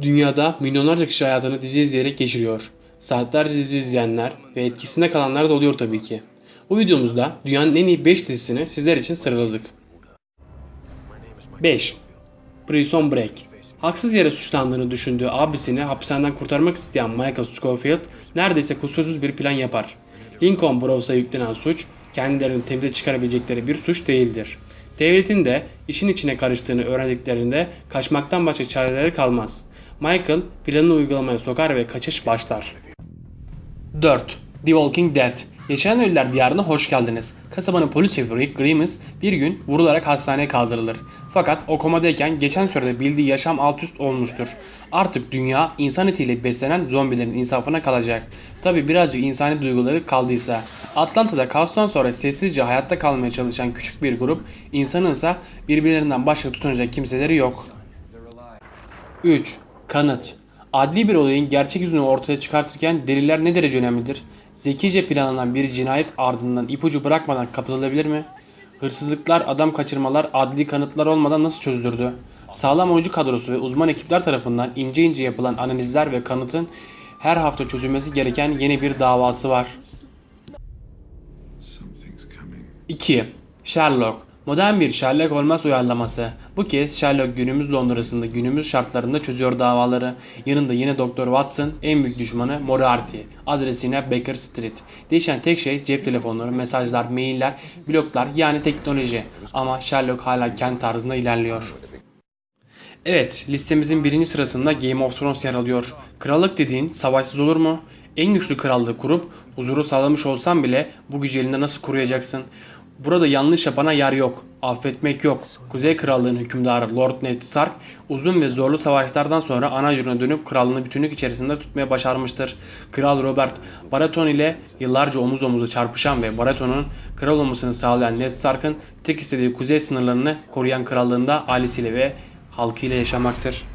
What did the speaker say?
Dünyada milyonlarca kişi hayatını dizi izleyerek geçiriyor. Saatlerce dizi izleyenler ve etkisinde kalanlar da oluyor tabii ki. Bu videomuzda dünyanın en iyi 5 dizisini sizler için sıraladık. 5. Prison Break Haksız yere suçlandığını düşündüğü abisini hapishaneden kurtarmak isteyen Michael Scofield neredeyse kusursuz bir plan yapar. Lincoln Brows'a yüklenen suç kendilerini temize çıkarabilecekleri bir suç değildir. Devletin de işin içine karıştığını öğrendiklerinde kaçmaktan başka çareleri kalmaz. Michael planını uygulamaya sokar ve kaçış başlar. 4. The Walking Dead Yaşayan Ölüler Diyarı'na hoş geldiniz. Kasabanın polis şefi Rick Grimes bir gün vurularak hastaneye kaldırılır. Fakat o komadayken geçen sürede bildiği yaşam alt üst olmuştur. Artık dünya insan etiyle beslenen zombilerin insafına kalacak. Tabi birazcık insani duyguları kaldıysa. Atlanta'da kaostan sonra sessizce hayatta kalmaya çalışan küçük bir grup, insanın ise birbirlerinden başka tutunacak kimseleri yok. 3. Kanıt Adli bir olayın gerçek yüzünü ortaya çıkartırken deliller ne derece önemlidir? Zekice planlanan bir cinayet ardından ipucu bırakmadan kapatılabilir mi? Hırsızlıklar, adam kaçırmalar adli kanıtlar olmadan nasıl çözülürdü? Sağlam oyuncu kadrosu ve uzman ekipler tarafından ince ince yapılan analizler ve kanıtın her hafta çözülmesi gereken yeni bir davası var. Something's coming. 2. Sherlock Modern bir Sherlock Holmes uyarlaması. Bu kez Sherlock günümüz Londra'sında günümüz şartlarında çözüyor davaları. Yanında yine Doktor Watson, en büyük düşmanı Moriarty. Adresi yine Baker Street. Değişen tek şey cep telefonları, mesajlar, mailler, bloklar yani teknoloji. Ama Sherlock hala kendi tarzında ilerliyor. Evet, listemizin birinci sırasında Game of Thrones yer alıyor. Krallık dediğin savaşsız olur mu? En güçlü krallığı kurup huzuru sağlamış olsan bile bu gücü elinde nasıl koruyacaksın? Burada yanlış yapana yer yok. Affetmek yok. Kuzey Krallığı'nın hükümdarı Lord Ned Stark uzun ve zorlu savaşlardan sonra ana yuruna dönüp krallığını bütünlük içerisinde tutmaya başarmıştır. Kral Robert Baratheon ile yıllarca omuz omuza çarpışan ve Baratheon'un kral olmasını sağlayan Ned Stark'ın tek istediği kuzey sınırlarını koruyan krallığında ailesiyle ve halkıyla yaşamaktır.